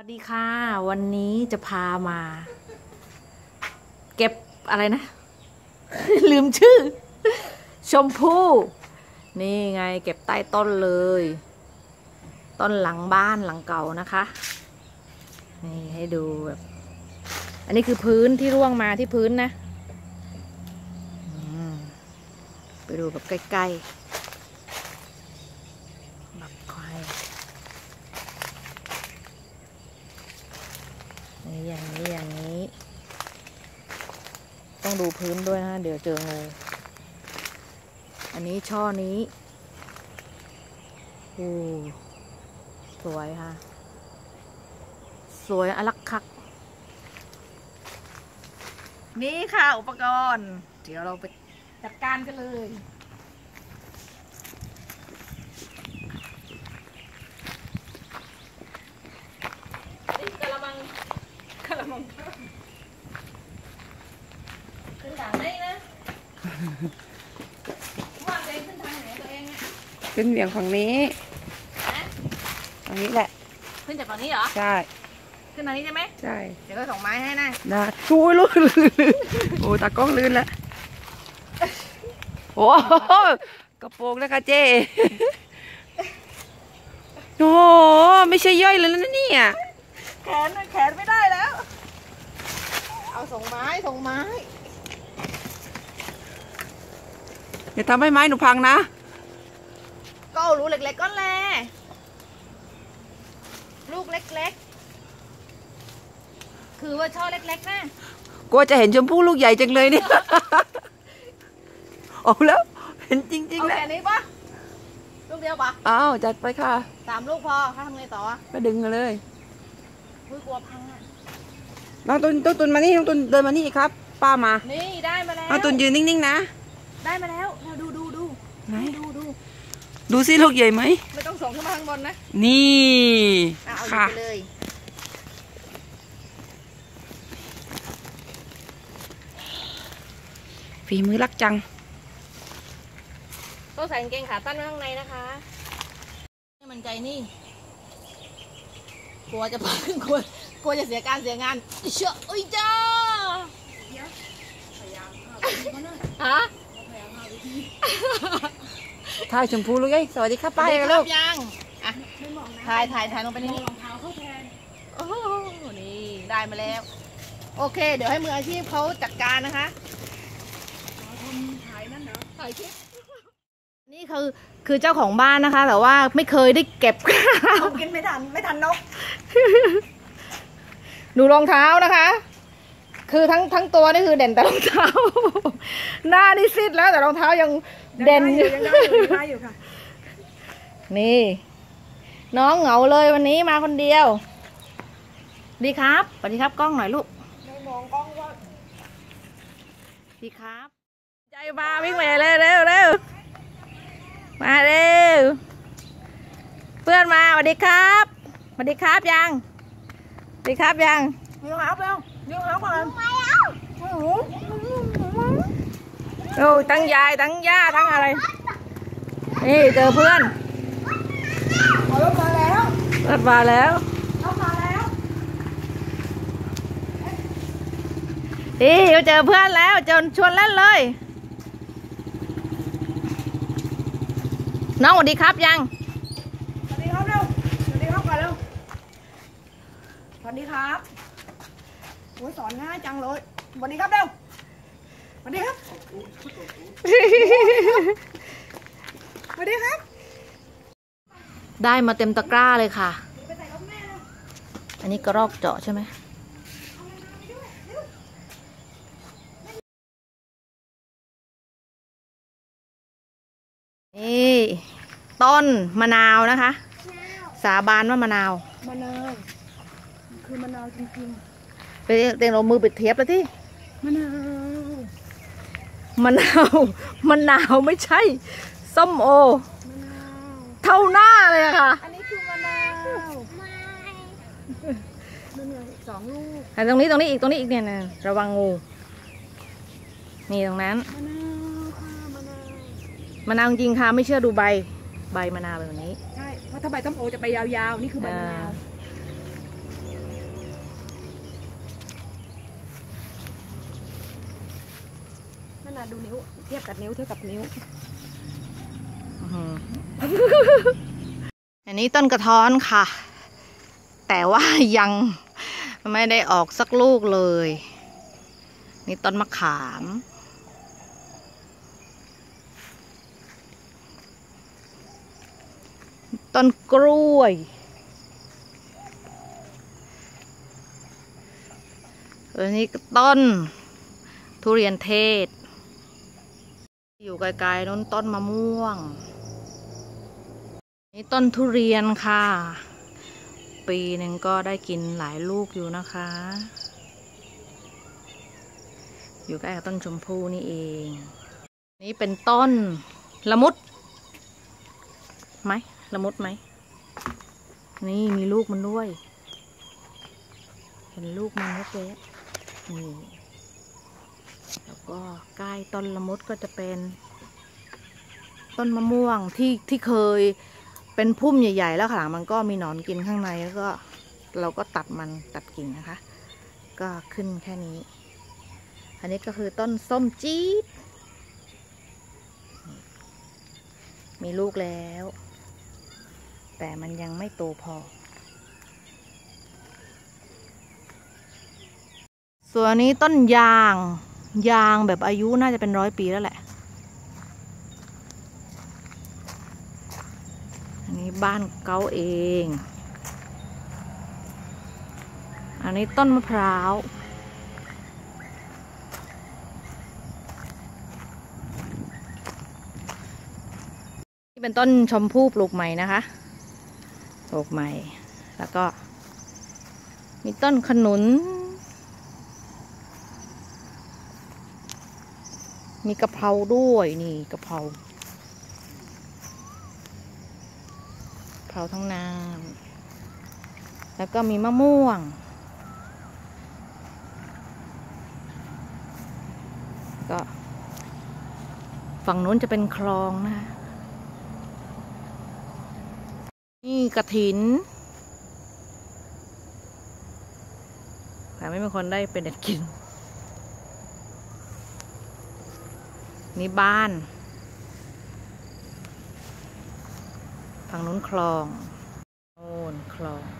วัสดีค่ะ วันนี้จะพามา เก็บอะไรนะ ลืมชื่อ ชมพู่นี่ไง เก็บใต้ต้นเลย ต้นหลังบ้านหลังเก่านะคะ นี่ให้ดูแบบอันนี้คือพื้นที่ร่วงมาที่พื้นนะไปดูแบบใกล้ ๆแบบควาย นี่อย่างนี้อย่างนี้ ต้อง ดูพื้นด้วยนะเดี๋ยวเจองู อันนี้ช่อนี้โอ้สวยค่ะ สวยอลักคัก นี่ค่ะอุปกรณ์ เดี๋ยวเราไปจัดการกันเลย นี่กระมังกระมังเพิ่มขึ้นทางไหนนะ ว่าตัวเองขึ้นทางไหนตัวเองอะขึ้นเหวี่ยงฝั่งนี้ฮะฝั่งนี้แหละ ขึ้นจากฝั่งนี้เหรอ ใช่ ขึ้นทางนี้ใช่ไหมใช่เดี๋ยวก็ส่งไม้ให้นะนะช่วยลูกลื่นโอ้ตากล้องลื่นแล้วโอ้โหกระโปรงนะคะเจ๊โอ้โหไม่ใช่ย่อยเลยนะเนี่ยแขนแขนไม่ได้แล้ว เอาส่งไม้ส่งไม้ อย่าทำให้ไม้หนูพังนะ ก็เอารูเล็กๆก็แลลูกเล็กๆ คือว่าช่อเล็กๆนะกลัวจะเห็นชมพู่ลูกใหญ่จังเลยเนี่ย เอาแล้วเห็นจริงเอาๆแล้วแค่นี้ปะลูกเดียวปะอ้าวจัดไปค่ะสามลูกพอถ้าทำไงต่อวะก็ดึงมาเลย อุ้ยกลัวพังอะน้องตุนน้องตุนมานี่น้องตุนเดินมานี่ครับ ป้ามา นี่ได้มาแล้วน้องตุนยืนนิ่งๆนะ ได้มาแล้วเราดูดูดูไหนดูดูดูสิลูกใหญ่ไหมไม่ต้องส่งขึ้นมาข้างบนนะ นี่อะเอาหยิบค่ะไปเลยฝีมือรักจังต้องใส่กางเกงขาตั้นไว้ข้างในนะคะให้มันใจนี่ กลัวจะพังกลัวกลัวจะเสียการเสียงานอิเชอะอุ้ยจ้าฮะ ถ่ายชมพูลูกเอ้ยสวัสดีครับป้าสวัสเอดีงคลูรักบยังอะถ่ายถ่ายถ่ายลงไปในนี้โอ้โหนี่ได้มาแล้ว โอเค เดี๋ยวให้มืออาชีพเขาจัดการนะคะถ่ายคลิปนี่คือคือเจ้าของบ้านนะคะ แต่ว่าไม่เคยได้เก็บกินไม่ทันไม่ทันนกดูรองเท้านะคะ คือทั้งทั้งตัวนี่คือเด่นแต่รองเท้า หน้านี่ซีดแล้วแต่รองเท้ายังเด่นอยู่ยังได้อยู่ยังได้อยู่ค่ะ นี่ น้องเหงาเลยวันนี้มาคนเดียว ดีครับสวัสดีครับกล้องหน่อยลูกไม่มองกล้องว่าดีครับ ใจมาวิ่งไปเร็วเร็วเร็วมาเร็วเพื่อนมาสวัสดีครับสวัสดีครับยังสวัสดีครับยังยืนหาเปล่ายืน หาก่อนโอ้ทั้งยายทั้งย่าทั้งอะไร นี่เจอเพื่อนเอารถมาแล้วรถมาแล้ว รถมาแล้ว นี่เราเจอเพื่อนแล้วจนชวนเล่นเลย น้องสวัสดีครับยัง สวัสดีครับเร็ว สวัสดีครับก่อนเร็ว สวัสดีครับ โอ้ยสอนง่ายจังเลยสวัสดีครับเร็วสวัสดีครับสวัสดีครับ ได้มาเต็มตะกร้าเลยค่ะ อันนี้กระรอกเจาะใช่ไหมนี่ต้นมะนาวนะคะ สาบานว่ามะนาว มะนาว คือมะนาวจริงไป เตียงเรามือปิดเทียบแล้วที่ๆมะนาวมะนาวมะนาวไม่ใช่ส้มโอมะนาวเท่าหน้าเลยอะค่ะ อันนี้คือมะนาวมะนาวสองลูกแต่ตรงนี้ตรงนี้อีกตรงนี้อีกเนี่ยนะระวังงู นี่ตรงนั้น มะนาวค่ะมะนาวมะนาวจริงๆค่ะไม่เชื่อดูใบ ใบมะนาวแบบนี้ ใช่ เพราะถ้าใบต้มโอจะไปยาวๆ นี่คือใบมะนาว อ่ นะ ดูนิ้วเทียบกับนิ้วเทียบกับนิ้ว อันนี้ต้นกระท้อนค่ะ แต่ว่ายังไม่ได้ออกสักลูกเลย นี่ต้นมะขาม ต้นกล้วย อันนี้ต้นทุเรียนเทศ อยู่ไกลๆนู้นต้นมะม่วง นี่ต้นทุเรียนค่ะ ปีหนึ่งก็ได้กินหลายลูกอยู่นะคะ อยู่ใกล้กับต้นชมพู่นี่เอง นี่เป็นต้นละมุดไหมละมุดไหม นี่มีลูกมันด้วย เห็นลูกมันเล็กๆนี่ ก็ใกล้ต้นละมุดก็จะเป็น ต้นมะม่วงที่ที่เคยเป็นพุ่มใหญ่ ๆ แล้วค่ะมันก็มีหนอนกินข้างในแล้วก็เราก็ตัดมันตัดกิ่งนะคะ ก็ขึ้นแค่นี้ อันนี้ก็คือต้นส้มจี๊ดมีลูกแล้ว แต่มันยังไม่โตพอ ส่วนนี้ต้นยาง ยางแบบอายุน่าจะเป็นร้อยปีแล้วแหละ อันนี้บ้านเกาเอง อันนี้ต้นมะพร้าวนี่เป็นต้นชมพู่ปลูกใหม่นะคะ ปลูกใหม่ แล้วก็ มีต้นขนุน มีกะเพราด้วยนี่กะเพรากะเพราทั้งน้ำแล้วก็มีมะม่วง ก็ฝั่งนู้นจะเป็นคลองนะคะนี่กระถินแต่ไม่มีคนได้เป็นเด็ดกิน นี่บ้านฝั่งนู้นคลองโน่นคลอง